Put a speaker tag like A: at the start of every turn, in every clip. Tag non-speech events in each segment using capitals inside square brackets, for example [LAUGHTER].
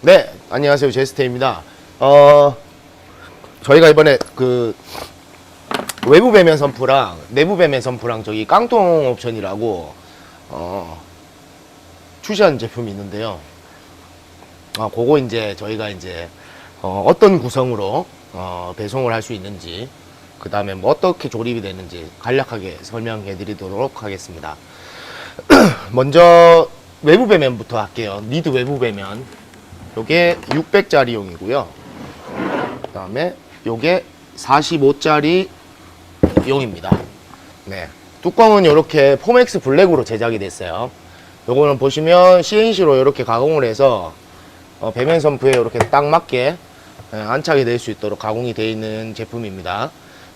A: 네, 안녕하세요. 제스테입니다. 어, 저희가 이번에 그 외부 배면 선프랑 내부 배면 선프랑 저기 깡통 옵션이라고 어, 출시한 제품이 있는데요. 아, 그거 이제 저희가 이제 어, 어떤 구성으로 어, 배송을 할 수 있는지 그 다음에 뭐 어떻게 조립이 되는지 간략하게 설명해 드리도록 하겠습니다. [CLEARS THROAT] 먼저 외부 배면부터 할게요. 니드 외부 배면. 요게 600짜리용이고요. 그 다음에 요게 45짜리 용입니다. 네. 뚜껑은 이렇게 포맥스 블랙으로 제작이 됐어요. 요거는 보시면 CNC로 이렇게 가공을 해서 어, 배면 선프에 이렇게 딱 맞게 예, 안착이 될 수 있도록 가공이 되어 있는 제품입니다.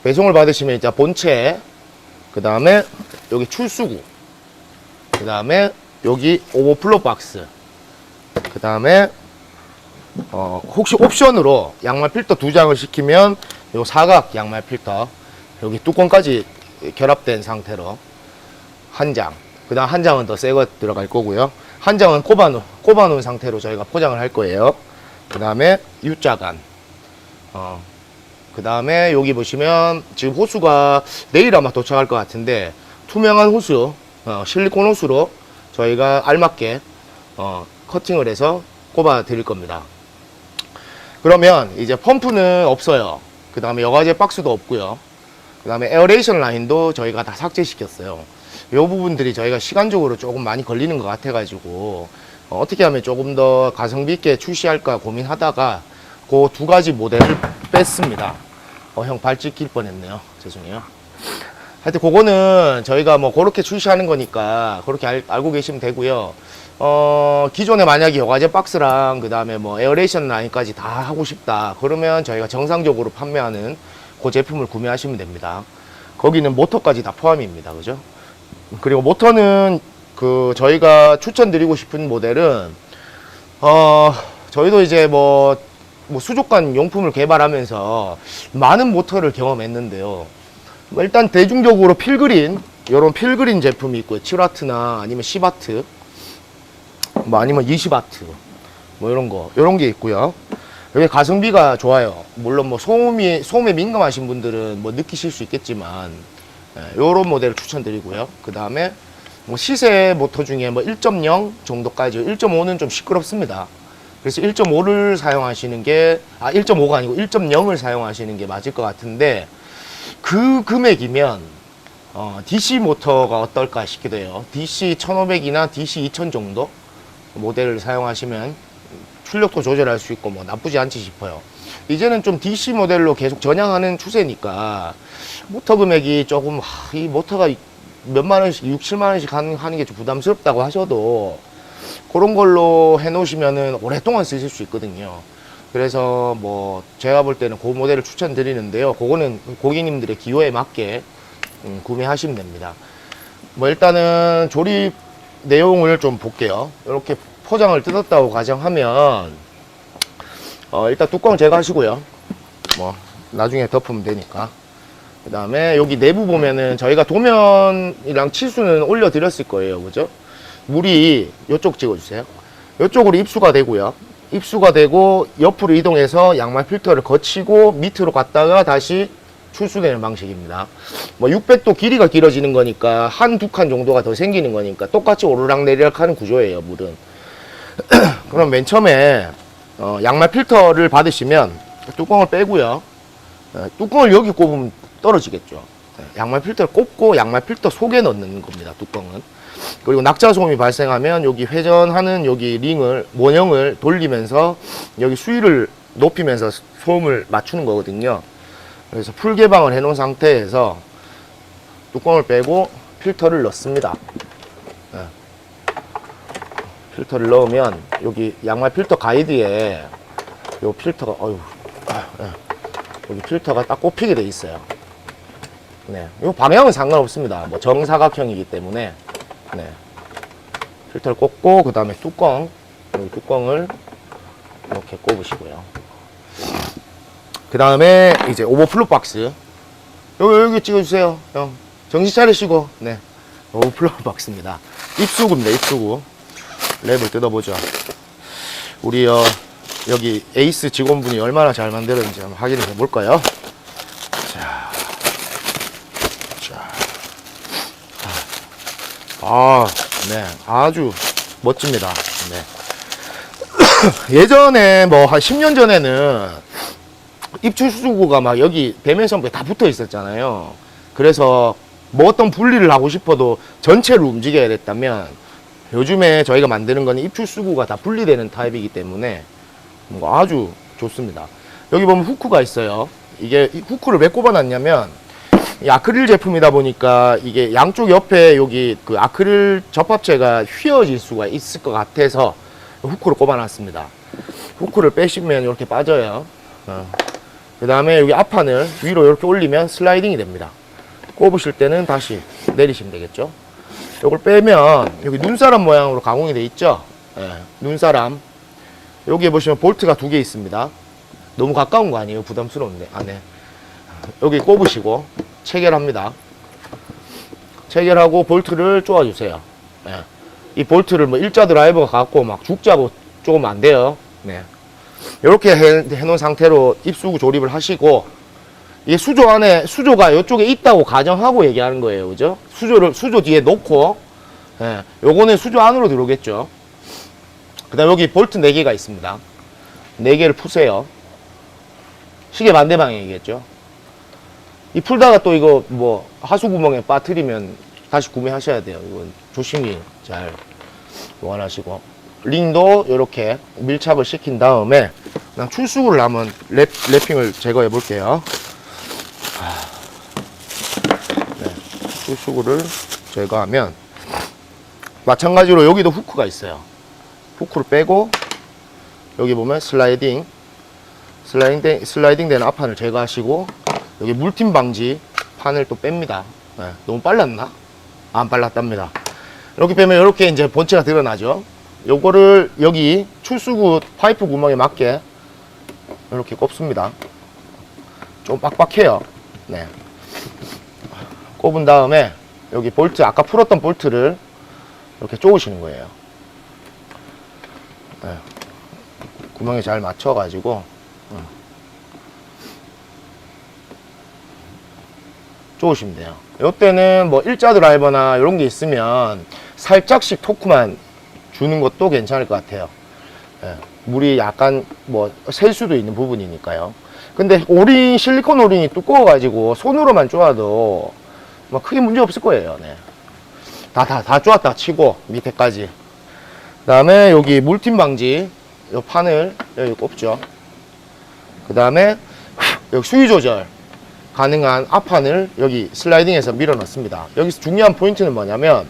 A: 배송을 받으시면 이제 본체, 그 다음에 여기 출수구, 그 다음에 여기 오버플로 박스, 그 다음에 어, 혹시 옵션으로 양말 필터 두 장을 시키면 요 사각 양말 필터 여기 뚜껑까지 결합된 상태로 한 장. 그 다음 한 장은 더 새 거 들어갈 거고요. 한 장은 꼽아놓은, 꼽아놓은 상태로 저희가 포장을 할 거예요. 그 다음에 U자간. 어, 그 다음에 여기 보시면 지금 호수가 내일 아마 도착할 것 같은데 투명한 호수, 어, 실리콘 호수로 저희가 알맞게 어, 커팅을 해서 꼽아 드릴 겁니다. 그러면 이제 펌프는 없어요. 그 다음에 여과제 박스도 없고요. 그 다음에 에어레이션 라인도 저희가 다 삭제시켰어요. 이 부분들이 저희가 시간적으로 조금 많이 걸리는 것 같아가지고 어, 어떻게 하면 조금 더 가성비 있게 출시할까 고민하다가 그 두 가지 모델을 뺐습니다. 어, 형 발 찍힐 뻔했네요. 죄송해요. 하여튼 그거는 저희가 뭐 그렇게 출시하는 거니까 그렇게 알, 알고 계시면 되고요. 어, 기존에 만약에 여과제 박스랑 그 다음에 뭐 에어레이션 라인까지 다 하고 싶다. 그러면 저희가 정상적으로 판매하는 그 제품을 구매하시면 됩니다. 거기는 모터까지 다 포함입니다. 그죠? 그리고 모터는 그 저희가 추천드리고 싶은 모델은 어, 저희도 이제 뭐, 뭐 수족관 용품을 개발하면서 많은 모터를 경험했는데요. 뭐 일단 대중적으로 필그린 이런 필그린 제품이 있고요. 7와트나 아니면 10와트 뭐 아니면 20와트 뭐 이런 거 이런 게 있고요. 여기 가성비가 좋아요. 물론 뭐 소음이 소음에 민감하신 분들은 뭐 느끼실 수 있겠지만 이런 모델을 추천드리고요. 그 다음에 뭐 시세 모터 중에 뭐 1.0 정도까지 1.5는 좀 시끄럽습니다. 그래서 1.5를 사용하시는 게, 아, 1.5가 아니고 1.0을 사용하시는 게 맞을 것 같은데, 그 금액이면, 어, DC 모터가 어떨까 싶기도 해요. DC 1500이나 DC 2000 정도 모델을 사용하시면 출력도 조절할 수 있고 뭐 나쁘지 않지 싶어요. 이제는 좀 DC 모델로 계속 전향하는 추세니까, 모터 금액이 조금, 하, 이 모터가 몇만 원씩, 6, 7만 원씩 하는, 게 좀 부담스럽다고 하셔도, 그런 걸로 해 놓으시면은 오랫동안 쓰실 수 있거든요. 그래서 뭐 제가 볼 때는 그 모델을 추천드리는데요. 그거는 고객님들의 기호에 맞게 음, 구매하시면 됩니다. 뭐 일단은 조립 내용을 좀 볼게요. 이렇게 포장을 뜯었다고 가정하면 어, 일단 뚜껑 제거하시고요. 뭐 나중에 덮으면 되니까. 그 다음에 여기 내부 보면은 저희가 도면이랑 치수는 올려드렸을 거예요. 그죠? 물이 이쪽 찍어주세요. 이쪽으로 입수가 되고요. 입수가 되고 옆으로 이동해서 양말 필터를 거치고 밑으로 갔다가 다시 출수되는 방식입니다. 뭐 600도 길이가 길어지는 거니까 한 두 칸 정도가 더 생기는 거니까 똑같이 오르락 내리락 하는 구조예요, 물은. [CLEARS THROAT] 그럼 맨 처음에 어, 양말 필터를 받으시면 뚜껑을 빼고요. 어, 뚜껑을 여기 꼽으면 떨어지겠죠. 네, 양말 필터를 꼽고 양말 필터 속에 넣는 겁니다, 뚜껑은. 그리고 낙자 소음이 발생하면 여기 회전하는 여기 링을 원형을 돌리면서 여기 수위를 높이면서 소음을 맞추는 거거든요. 그래서 풀 개방을 해 놓은 상태에서 뚜껑을 빼고 필터를 넣습니다. 네. 필터를 넣으면 여기 양말 필터 가이드에 요 필터가 어유 여기 필터가 딱 꼽히게 돼 있어요. 네, 이 방향은 상관없습니다. 뭐 정사각형이기 때문에 네. 필터를 꽂고 그 다음에 뚜껑 뚜껑을 이렇게 꼽으시고요. 그 다음에 이제 오버플로 박스 여기 여기 찍어주세요, 형. 정신 차리시고 네 오버플로 [LAUGHS] 박스입니다. 입수구입니다, 입수구. 랩을 뜯어보죠. 우리 어, 여기 에이스 직원분이 얼마나 잘 만들었는지 한번 확인해 볼까요? 자, 자, 아, 네, 아주 멋집니다. 네. [COUGHS] 예전에 뭐 한 10년 전에는 입출 수구가 막 여기 배면 선부에 다 붙어 있었잖아요. 그래서 뭐 어떤 분리를 하고 싶어도 전체를 움직여야 됐다면 요즘에 저희가 만드는 거는 입출 수구가 다 분리되는 타입이기 때문에 뭔가 아주 좋습니다. 여기 보면 후크가 있어요. 이게 이 후크를 왜 꼽아놨냐면 이 아크릴 제품이다 보니까 이게 양쪽 옆에 여기 그 아크릴 접합체가 휘어질 수가 있을 것 같아서 후크를 꼽아놨습니다. 후크를 빼시면 이렇게 빠져요. 그 다음에 여기 앞판을 위로 이렇게 올리면 슬라이딩이 됩니다. 꼽으실 때는 다시 내리시면 되겠죠. 이걸 빼면 여기 눈사람 모양으로 가공이 돼 있죠. 예, 눈사람. 여기에 보시면 볼트가 두 개 있습니다. 너무 가까운 거 아니에요? 부담스러운데 안에 여기 꼽으시고 체결합니다. 체결하고 볼트를 쪼아주세요. 예. 이 볼트를 뭐 일자 드라이버가 갖고 막 죽자고 조금 안 돼요. 네. 이렇게 해, 해놓은 상태로 입수구 조립을 하시고 이 수조 안에 수조가 이쪽에 있다고 가정하고 얘기하는 거예요, 그죠? 수조를 수조 뒤에 놓고 예, 요거는 수조 안으로 들어오겠죠. 그다음 여기 볼트 4개가 있습니다. 4개를 푸세요. 시계 반대 방향이겠죠. 이 풀다가 또 이거 뭐 하수 구멍에 빠뜨리면 다시 구매하셔야 돼요. 이건 조심히 잘 보관하시고 링도 이렇게 밀착을 시킨 다음에 그냥 출수구를 한번 랩, 랩핑을 제거해 볼게요. 네, 출수구를 제거하면 마찬가지로 여기도 후크가 있어요. 후크를 빼고 여기 보면 슬라이딩 슬라이딩, 슬라이딩 되는 앞판을 제거하시고 여기 물팀 방지 판을 또 뺍니다. 네, 너무 빨랐나? 안 빨랐답니다. 이렇게 빼면 이렇게 이제 본체가 드러나죠. 요거를 여기 출수구 파이프 구멍에 맞게 이렇게 꼽습니다. 좀 빡빡해요. 네. 꼽은 다음에 여기 볼트 아까 풀었던 볼트를 이렇게 쪼으시는 거예요. 네. 구멍에 잘 맞춰가지고 어. 쪼으시면 돼요. 이때는 뭐 일자 드라이버나 이런 게 있으면 살짝씩 토크만 주는 것도 괜찮을 것 같아요. 예, 물이 약간 뭐 셀 수도 있는 부분이니까요. 근데 오링 실리콘 오링이 두꺼워가지고 손으로만 쪼아도 뭐 크게 문제 없을 거예요. 네. 다 다 다 쪼았다 치고 밑에까지. 그 다음에 여기 물팀 방지 이 판을 여기 꼽죠. 그 다음에 여기 수위 조절 가능한 앞판을 여기 슬라이딩해서 밀어 넣습니다. 여기서 중요한 포인트는 뭐냐면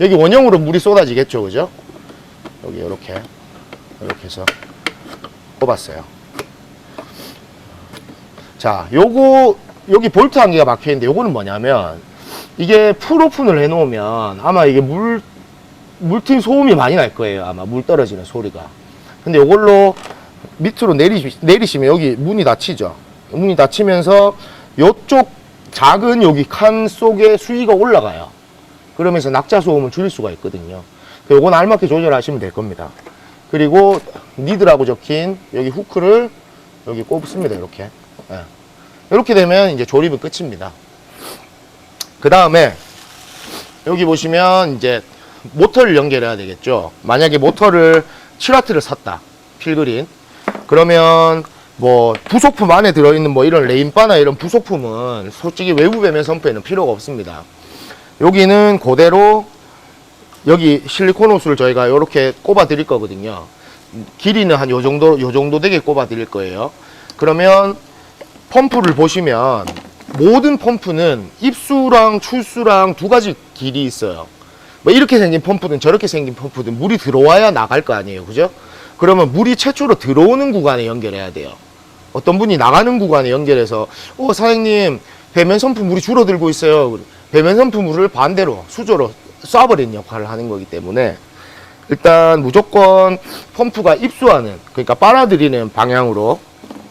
A: 여기 원형으로 물이 쏟아지겠죠, 그죠? 여기 이렇게 이렇게 해서 꼽았어요. 자, 요거 여기 볼트 한 개가 막혀 있는데 요거는 뭐냐면 이게 풀 오픈을 해 놓으면 아마 이게 물 물팀 소음이 많이 날 거예요. 아마 물 떨어지는 소리가. 근데 요걸로 밑으로 내리 내리시면 여기 문이 닫히죠. 문이 닫히면서 요쪽 작은 여기 칸 속에 수위가 올라가요. 그러면서 낙자 소음을 줄일 수가 있거든요. 그 요건 알맞게 조절하시면 될 겁니다. 그리고 니드라고 적힌 여기 후크를 여기 꼽습니다. 이렇게. 예. 이렇게 되면 이제 조립은 끝입니다. 그 다음에 여기 보시면 이제 모터를 연결해야 되겠죠. 만약에 모터를 7와트를 샀다. 필그린. 그러면 뭐 부속품 안에 들어있는 뭐 이런 레인바나 이런 부속품은 솔직히 외부 배면 선프에는 필요가 없습니다. 여기는 그대로 여기 실리콘 호스를 저희가 이렇게 꼽아 드릴 거거든요. 길이는 한 요 정도 요 정도 되게 꼽아 드릴 거예요. 그러면 펌프를 보시면 모든 펌프는 입수랑 출수랑 두 가지 길이 있어요. 뭐 이렇게 생긴 펌프든 저렇게 생긴 펌프든 물이 들어와야 나갈 거 아니에요. 그죠? 그러면 물이 최초로 들어오는 구간에 연결해야 돼요. 어떤 분이 나가는 구간에 연결해서 어 사장님 배면 선프 물이 줄어들고 있어요. 배면 선프 물을 반대로 수조로 쏴버리는 역할을 하는 거기 때문에 일단 무조건 펌프가 입수하는 그러니까 빨아들이는 방향으로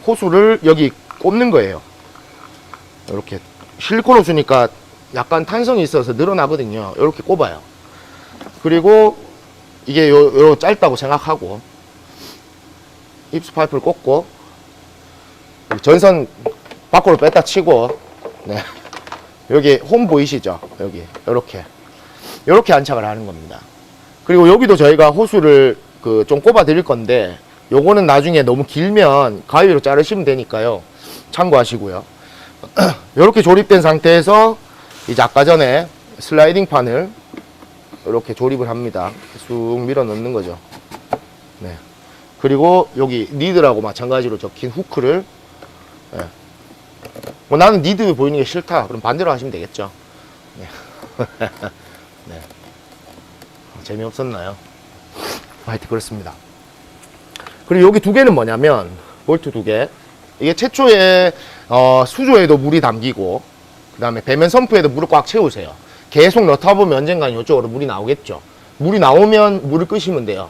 A: 호수를 여기 꼽는 거예요. 이렇게 실리콘 호수니까 약간 탄성이 있어서 늘어나거든요. 이렇게 꼽아요. 그리고 이게 요, 요 짧다고 생각하고 입수 파이프를 꽂고 전선 밖으로 뺐다 치고 네. 여기 홈 보이시죠? 여기 이렇게 이렇게 안착을 하는 겁니다. 그리고 여기도 저희가 호수를 그 좀 꼽아 드릴 건데 요거는 나중에 너무 길면 가위로 자르시면 되니까요. 참고하시고요. [CLEARS THROAT] 이렇게 조립된 상태에서 이제 아까 전에 슬라이딩 판을 이렇게 조립을 합니다. 쑥 밀어 넣는 거죠. 네. 그리고 여기 니드라고 마찬가지로 적힌 후크를 네. 뭐 나는 니드 보이는 게 싫다. 그럼 반대로 하시면 되겠죠. 네. [LAUGHS] 네. 재미없었나요? 하여튼 그렇습니다. 그리고 여기 두 개는 뭐냐면 볼트 두 개. 이게 최초에 어, 수조에도 물이 담기고 그 다음에 배면 선프에도 물을 꽉 채우세요. 계속 넣다 보면 언젠간 이쪽으로 물이 나오겠죠. 물이 나오면 물을 끄시면 돼요.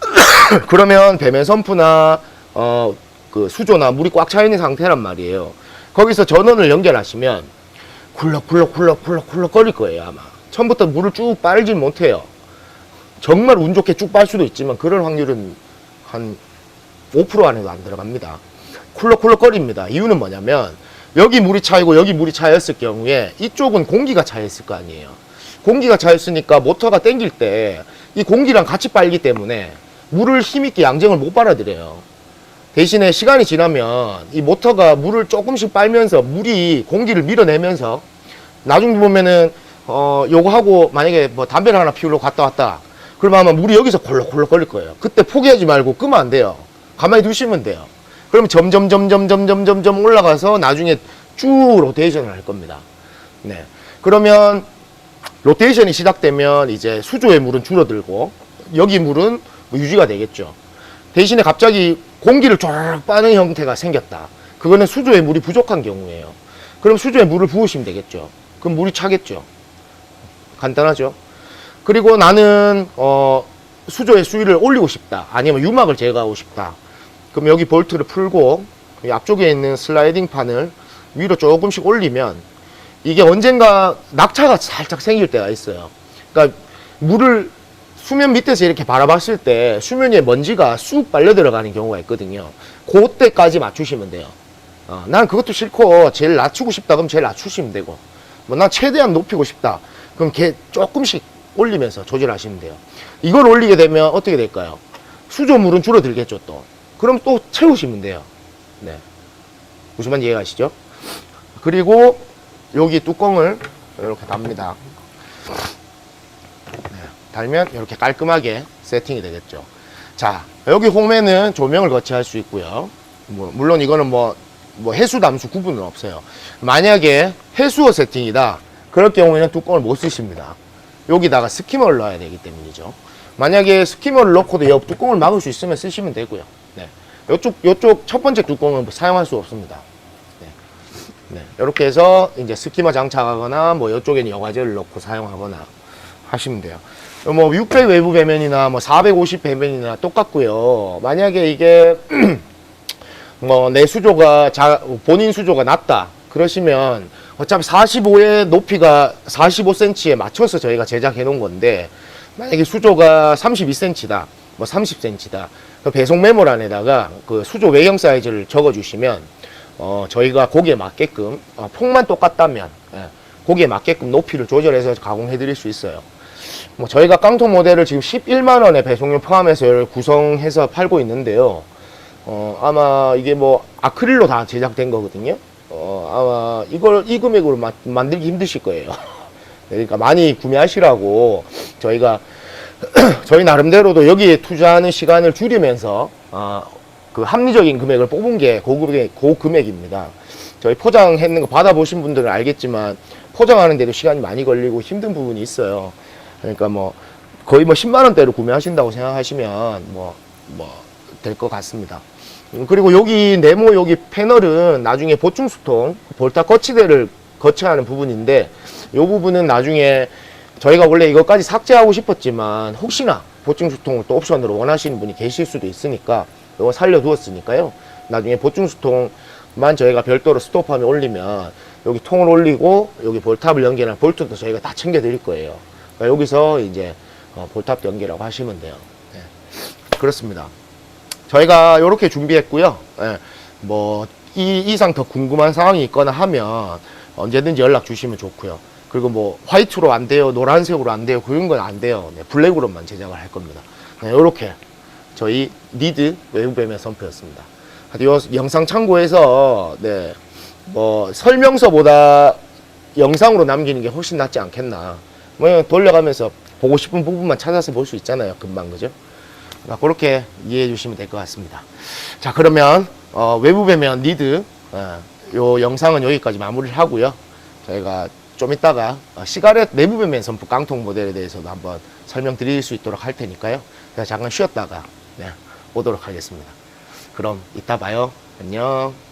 A: [COUGHS] 그러면 배면 선프나 어, 그 수조나 물이 꽉 차 있는 상태란 말이에요. 거기서 전원을 연결하시면 굴럭굴럭굴럭굴럭굴럭 거릴 거예요 아마. 처음부터 물을 쭉 빨질 못해요. 정말 운 좋게 쭉 빨 수도 있지만 그럴 확률은 한 5% 안에도 안 들어갑니다. 쿨럭쿨럭 거립니다. 이유는 뭐냐면 여기 물이 차이고 여기 물이 차였을 경우에 이쪽은 공기가 차있을 거 아니에요. 공기가 차있으니까 모터가 땡길 때 이 공기랑 같이 빨기 때문에 물을 힘있게 양정을 못 빨아들여요. 대신에 시간이 지나면 이 모터가 물을 조금씩 빨면서 물이 공기를 밀어내면서 나중 보면은 어 요거 하고 만약에 뭐 담배를 하나 피우러 갔다 왔다 그러면 아마 물이 여기서 콜록콜록 걸릴 거예요. 그때 포기하지 말고 끄면 안 돼요. 가만히 두시면 돼요. 그럼 점점 점점 점점 점점 올라가서 나중에 쭉 로테이션을 할 겁니다. 네. 그러면 로테이션이 시작되면 이제 수조의 물은 줄어들고 여기 물은 뭐 유지가 되겠죠. 대신에 갑자기 공기를 쫙 빠는 형태가 생겼다. 그거는 수조에 물이 부족한 경우예요. 그럼 수조에 물을 부으시면 되겠죠. 그럼 물이 차겠죠. 간단하죠. 그리고 나는 어, 수조의 수위를 올리고 싶다. 아니면 유막을 제거하고 싶다. 그럼 여기 볼트를 풀고 이 앞쪽에 있는 슬라이딩 판을 위로 조금씩 올리면 이게 언젠가 낙차가 살짝 생길 때가 있어요. 그러니까 물을 수면 밑에서 이렇게 바라봤을 때 수면 위에 먼지가 쑥 빨려 들어가는 경우가 있거든요. 그때까지 맞추시면 돼요. 어, 난 그것도 싫고 제일 낮추고 싶다 그럼 제일 낮추시면 되고 뭐 난 최대한 높이고 싶다 그럼 걔 조금씩 올리면서 조절하시면 돼요. 이걸 올리게 되면 어떻게 될까요? 수조물은 줄어들겠죠 또. 그럼 또 채우시면 돼요. 네. 무슨 말인지 이해가시죠? 그리고 여기 뚜껑을 이렇게 답니다. 네. 달면 이렇게 깔끔하게 세팅이 되겠죠. 자, 여기 홈에는 조명을 거치할 수 있고요. 뭐, 물론 이거는 뭐, 뭐 해수 담수 구분은 없어요. 만약에 해수어 세팅이다. 그럴 경우에는 뚜껑을 못 쓰십니다. 여기다가 스키머를 넣어야 되기 때문이죠. 만약에 스키머를 넣고도 옆 뚜껑을 막을 수 있으면 쓰시면 되고요. 네. 요쪽, 요쪽 첫 번째 뚜껑은 사용할 수 없습니다. 네. 네. 이렇게 해서 이제 스키머 장착하거나 뭐 이쪽에는 여과제를 넣고 사용하거나 하시면 돼요. 뭐 600 외부 배면이나 뭐 450 배면이나 똑같고요. 만약에 이게 [CLEARS THROAT] 뭐 내 수조가 자, 본인 수조가 낮다 그러시면 어차피 45의 높이가 45cm에 맞춰서 저희가 제작해 놓은 건데 만약에 수조가 32cm다 뭐 30cm다 그 배송 메모란에다가 그 수조 외형 사이즈를 적어 주시면 어 저희가 거기에 맞게끔 어, 폭만 똑같다면 예, 거기에 맞게끔 높이를 조절해서 가공해 드릴 수 있어요 뭐 저희가 깡통 모델을 지금 11만 원에 배송료 포함해서 구성해서 팔고 있는데요 어, 아마 이게 뭐 아크릴로 다 제작된 거거든요. 어, 아마 이걸 이 금액으로 마- 만들기 힘드실 거예요. [LAUGHS] 그러니까 많이 구매하시라고 저희가 [CLEARS THROAT] 저희 나름대로도 여기에 투자하는 시간을 줄이면서 어, 그 합리적인 금액을 뽑은 게 고금액, 고금액입니다. 저희 포장했는 거 받아보신 분들은 알겠지만 포장하는 데도 시간이 많이 걸리고 힘든 부분이 있어요. 그러니까 뭐 거의 뭐 10만 원대로 구매하신다고 생각하시면 뭐 뭐 될 것 같습니다. 음, 그리고 여기 네모 여기 패널은 나중에 보충 수통 볼타 거치대를 거치하는 부분인데 이 부분은 나중에 저희가 원래 이것까지 삭제하고 싶었지만 혹시나 보충 수통을 또 옵션으로 원하시는 분이 계실 수도 있으니까 이거 살려두었으니까요. 나중에 보충 수통만 저희가 별도로 스톱함에 올리면 여기 통을 올리고 여기 볼탑을 연결한 볼트도 저희가 다 챙겨 드릴 거예요. 그러니까 여기서 이제 어, 볼탑 연결이라고 하시면 돼요. 네. 그렇습니다. 저희가 이렇게 준비했고요. 예, 뭐, 이 이상 더 궁금한 상황이 있거나 하면 언제든지 연락 주시면 좋고요. 그리고 뭐, 화이트로 안 돼요, 노란색으로 안 돼요, 그런 건 안 돼요. 네, 블랙으로만 제작을 할 겁니다. 네, 이렇게 저희 니드 외부뱀의 선표였습니다. 이 영상 참고해서, 네, 뭐, 설명서보다 영상으로 남기는 게 훨씬 낫지 않겠나. 뭐, 돌려가면서 보고 싶은 부분만 찾아서 볼 수 있잖아요. 금방, 그죠? 아, 그렇게 이해해 주시면 될 것 같습니다. 자, 그러면, 어, 외부 배면 니드, 어, 요 영상은 여기까지 마무리를 하고요. 저희가 좀 이따가 어, 시가렛 내부 배면 선풍 깡통 모델에 대해서도 한번 설명드릴 수 있도록 할 테니까요. 제가 잠깐 쉬었다가, 네, 오도록 하겠습니다. 그럼 이따 봐요. 안녕.